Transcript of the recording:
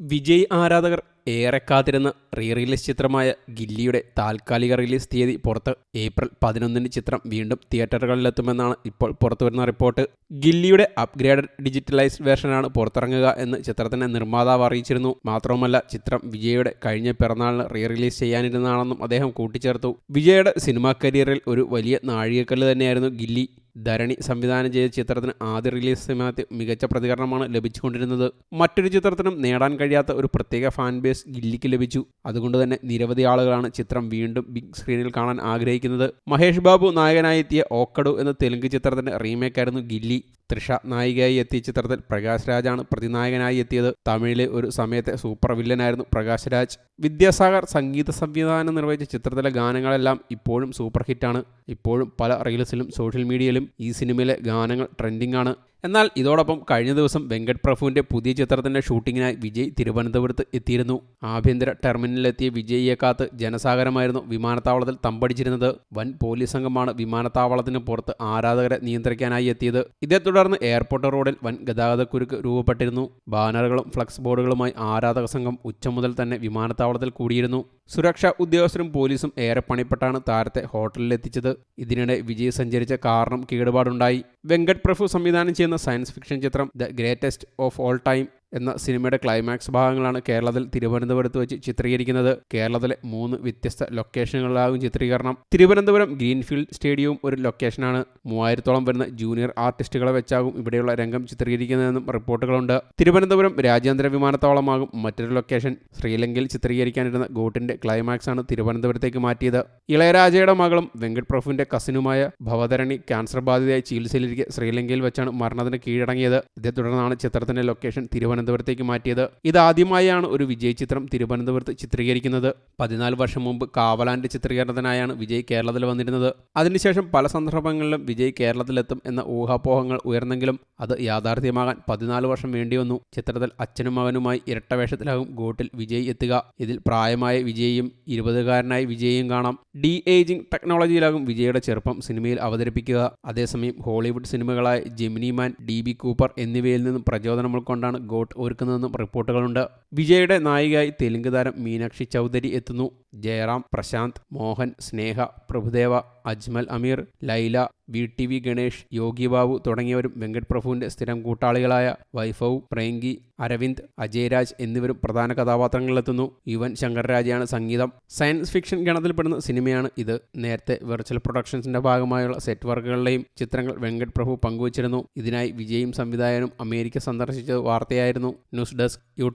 വിജയ് ആരാധകർ ഏറെ കാത്തിരുന്ന റീ റിലീസ് ചിത്രമായ ഗില്ലിയുടെ താൽക്കാലിക റിലീസ് തീയതി പുറത്ത് ഏപ്രിൽ പതിനൊന്നിന് ചിത്രം വീണ്ടും തിയേറ്ററുകളിലെത്തുമെന്നാണ് ഇപ്പോൾ പുറത്തുവരുന്ന റിപ്പോർട്ട്. ഗില്ലിയുടെ അപ്ഗ്രേഡഡ് ഡിജിറ്റലൈസ്ഡ് വേർഷനാണ് പുറത്തിറങ്ങുക എന്ന് ചിത്രത്തിന്റെ നിർമ്മാതാവ് അറിയിച്ചിരുന്നു. മാത്രവുമല്ല ചിത്രം വിജയുടെ കഴിഞ്ഞ പിറന്നാളിന് റീ റിലീസ് ചെയ്യാനിരുന്നതാണെന്നും അദ്ദേഹം കൂട്ടിച്ചേർത്തു. വിജയുടെ സിനിമാ കരിയറിൽ ഒരു വലിയ നാഴികക്കല്ല് തന്നെയായിരുന്നു ഗില്ലി. ധരണി സംവിധാനം ചെയ്ത ചിത്രത്തിന് ആദ്യ റിലീസ് സമയത്ത് മികച്ച പ്രതികരണമാണ് ലഭിച്ചുകൊണ്ടിരുന്നത്. മറ്റൊരു ചിത്രത്തിനും നേടാൻ കഴിയാത്ത ഒരു പ്രത്യേക ഫാൻ ബേസ് ഗില്ലിക്ക് ലഭിച്ചു. അതുകൊണ്ട് തന്നെ നിരവധി ആളുകളാണ് ചിത്രം വീണ്ടും ബിഗ് സ്ക്രീനിൽ കാണാൻ ആഗ്രഹിക്കുന്നത്. മഹേഷ് ബാബു നായകനായി എത്തിയ ഓക്കഡു എന്ന തെലുങ്ക് ചിത്രത്തിന്റെ റീമേക്കായിരുന്നു ഗില്ലി. തൃഷ നായികയായി എത്തിയ ചിത്രത്തിൽ പ്രകാശ് രാജാണ് പ്രതിനായകനായി എത്തിയത്. തമിഴിലെ ഒരു സമയത്തെ സൂപ്പർ വില്ലനായിരുന്നു പ്രകാശ് രാജ്. വിദ്യാസാഗർ സംഗീത സംവിധാനം നിർവഹിച്ച ചിത്രത്തിലെ ഗാനങ്ങളെല്ലാം ഇപ്പോഴും സൂപ്പർ ഹിറ്റാണ് ഇപ്പോഴും പല റീൽസിലും സോഷ്യൽ മീഡിയയിലും ഈ സിനിമയിലെ ഗാനങ്ങൾ ട്രെൻഡിംഗ് ആണ്. എന്നാൽ ഇതോടൊപ്പം കഴിഞ്ഞ ദിവസം വെങ്കട് പ്രഭുവിന്റെ പുതിയ ചിത്രത്തിന്റെ ഷൂട്ടിങ്ങിനായി വിജയ് തിരുവനന്തപുരത്ത് എത്തിയിരുന്നു. ആഭ്യന്തര ടെർമിനലിലെത്തിയ വിജയിയെ കാത്ത് ജനസാഗരമായിരുന്നു വിമാനത്താവളത്തിൽ തമ്പടിച്ചിരുന്നത്. വൻ പോലീസ് സംഘമാണ് വിമാനത്താവളത്തിന് പുറത്ത് ആരാധകരെ നിയന്ത്രിക്കാനായി എത്തിയത്. ഇതേ തുടർന്ന് എയർപോർട്ട് റോഡിൽ വൻ ഗതാഗതക്കുരുക്ക് രൂപപ്പെട്ടിരുന്നു. ബാനറുകളും ഫ്ലക്സ് ബോർഡുകളുമായി ആരാധക സംഘം ഉച്ച മുതൽ തന്നെ വിമാനത്താവളത്തിൽ കൂടിയിരുന്നു. സുരക്ഷാ ഉദ്യോഗസ്ഥരും പോലീസും ഏറെ പണിപ്പെട്ടാണ് താരത്തെ ഹോട്ടലിലെത്തിച്ചത്. ഇതിനിടെ വിജയ് സഞ്ചരിച്ച കാരണം കേടുപാടുണ്ടായി. വെങ്കട് പ്രഭു സംവിധാനം ചെയ്യുന്ന സയൻസ് ഫിക്ഷൻ ചിത്രം The Greatest of All Time എന്ന സിനിമയുടെ ക്ലൈമാക്സ് ഭാഗങ്ങളാണ് കേരളത്തിൽ തിരുവനന്തപുരത്ത് വെച്ച് ചിത്രീകരിക്കുന്നത്. കേരളത്തിലെ മൂന്ന് വ്യത്യസ്ത ലൊക്കേഷനുകളിലാകും ചിത്രീകരണം. തിരുവനന്തപുരം ഗ്രീൻഫീൽഡ് സ്റ്റേഡിയവും ഒരു ലൊക്കേഷനാണ്. മൂവായിരത്തോളം വരുന്ന ജൂനിയർ ആർട്ടിസ്റ്റുകളെ വെച്ചാകും ഇവിടെയുള്ള രംഗം ചിത്രീകരിക്കുന്നതെന്നും റിപ്പോർട്ടുകളുണ്ട്. തിരുവനന്തപുരം രാജ്യാന്തര വിമാനത്താവളമാകും മറ്റൊരു ലൊക്കേഷൻ. ശ്രീലങ്കയിൽ ചിത്രീകരിക്കാനിരുന്ന ഗോട്ടിന്റെ ക്ലൈമാക്സ് ആണ് തിരുവനന്തപുരത്തേക്ക് മാറ്റിയത്. ഇളയരാജയുടെ മകളും വെങ്കട് പ്രഭുവിന്റെ കസിനുമായ ഭവതരണി ക്യാൻസർ ബാധിതയായി ചികിത്സയിലിരിക്കെ ശ്രീലങ്കയിൽ വെച്ചാണ് മരണത്തിന് കീഴടങ്ങിയത്. ഇതേ തുടർന്നാണ് ചിത്രത്തിന്റെ ലൊക്കേഷൻ തിരുവനന്തപുരത്തേക്ക് മാറ്റിയത്. ഇതാദ്യമായാണ് ഒരു വിജയ് ചിത്രം തിരുവനന്തപുരത്ത് ചിത്രീകരിക്കുന്നത്. പതിനാല് വർഷം മുമ്പ് കാവലാന്റെ ചിത്രീകരണത്തിനായാണ് വിജയ് കേരളത്തിൽ വന്നിരുന്നത്. അതിനുശേഷം പല സന്ദർഭങ്ങളിലും വിജയ് കേരളത്തിലെത്തും എന്ന ഊഹാപോഹങ്ങൾ ഉയർന്നെങ്കിലും അത് യാഥാർത്ഥ്യമാകാൻ പതിനാല് വർഷം വേണ്ടി വന്നു ചിത്രത്തിൽ അച്ഛനും മകനുമായി ഇരട്ടവേഷത്തിലാകും ഗോട്ടിൽ വിജയ് എത്തുക. ഇതിൽ പ്രായമായ വിജയും ഇരുപതുകാരനായ വിജയും കാണാം. ഡി ഏജിംഗ് ടെക്നോളജിയിലാകും വിജയുടെ ചെറുപ്പം സിനിമയിൽ അവതരിപ്പിക്കുക. അതേസമയം Hollywood സിനിമകളായ Gemini Man D B Cooper എന്നിവയിൽ നിന്നും പ്രചോദനം ഉൾക്കൊണ്ടാണ് ഗോട്ട് ഒരുക്കുന്നതെന്നും റിപ്പോർട്ടുകളുണ്ട്. വിജയുടെ നായികയായി തെലുങ്ക് താരം മീനാക്ഷി ചൗധരി എത്തുന്നു. Jayaram Prashanth Mohan Sneha Prabhudeva Ajmal Ameer Laila V T V Ganesh Yogi Babu തുടങ്ങിയവരും വെങ്കട് പ്രഭുവിന്റെ സ്ഥിരം കൂട്ടാളികളായ വൈഭവ് പ്രേങ്കി അരവിന്ദ് അജയരാജ് എന്നിവരും പ്രധാന കഥാപാത്രങ്ങളിലെത്തുന്നു. യുവൻ ശങ്കർരാജയാണ് സംഗീതം. സയൻസ് ഫിക്ഷൻ ഗണത്തിൽപ്പെടുന്ന സിനിമയാണ് ഇത്. നേരത്തെ വെർച്വൽ പ്രൊഡക്ഷൻസിന്റെ ഭാഗമായുള്ള സെറ്റ് വർക്കുകളുടെയും ചിത്രങ്ങൾ വെങ്കട് പ്രഭു പങ്കുവച്ചിരുന്നു. ഇതിനായി വിജയും സംവിധായകനും അമേരിക്ക സന്ദർശിച്ചത് വാർത്തയായിരുന്നു. News desk U